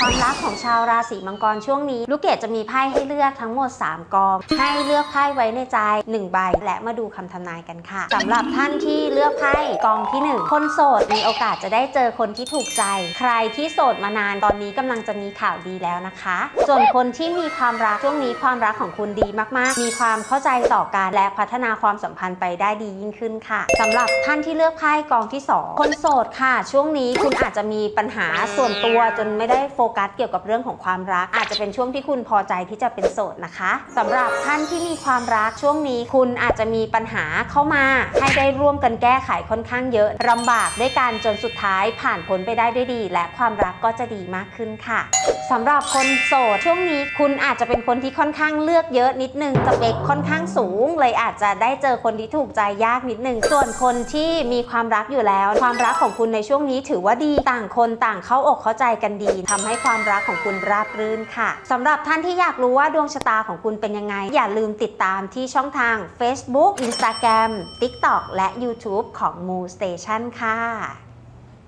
ความรักของชาวราศีมังกรช่วงนี้ ลูกเกดจะมีไพ่ให้เลือกทั้งหมด 3 กอง ให้เลือกไพ่ไว้ในใจ1ใบ และมาดูคำทำนายกันค่ะสำหรับท่านที่เลือกไพ่กองที่ 1 คนโสดมีโอกาสจะได้เจอคนที่ถูกใจ ใครที่โสดมานานตอนนี้กำลังจะมีข่าวดีแล้วนะคะ ส่วนคนที่มีความรักช่วงนี้ความรักของคุณดีมากๆ มีความเข้าใจต่อกันและพัฒนาความสัมพันธ์ไปได้ดียิ่งขึ้นค่ะสำหรับท่านที่เลือกไพ่กองที่ 2 คนโสดค่ะ ช่วงนี้คุณอาจจะมีปัญหาส่วนตัวจนไม่ได้โฟกัสเกี่ยวกับเรื่องของความรัก อาจจะเป็นช่วงที่คุณพอใจที่จะเป็นโสดนะคะสำหรับท่านที่มีความรักช่วงนี้ คุณอาจจะมีปัญหาเข้ามา ให้ได้ร่วมกันแก้ไขค่อนข้างเยอะลำบากด้วยการจนสุดท้ายผ่านพ้นไปได้ด้วยดี และความรักก็จะดีมากขึ้นค่ะ สำหรับคนโสดช่วงนี้คุณอาจจะเป็นคนที่ค่อนข้างเลือกเยอะนิดนึงสเปคค่อนข้างสูง เลยอาจจะได้เจอคนที่ถูกใจยากนิดนึงส่วนคนที่มีความรักอยู่แล้ว ความรักของคุณในช่วงนี้ถือว่าดีต่างคนต่างเข้าอกเข้าใจกันดีทำให้ความรักของคุณราบรื่นค่ะสำหรับท่านที่อยากรู้ว่าดวงชะตาของคุณเป็นยังไง อย่าลืมติดตามที่ช่องทาง Facebook Instagram TikTok และ YouTube ของ Moo Station ค่ะ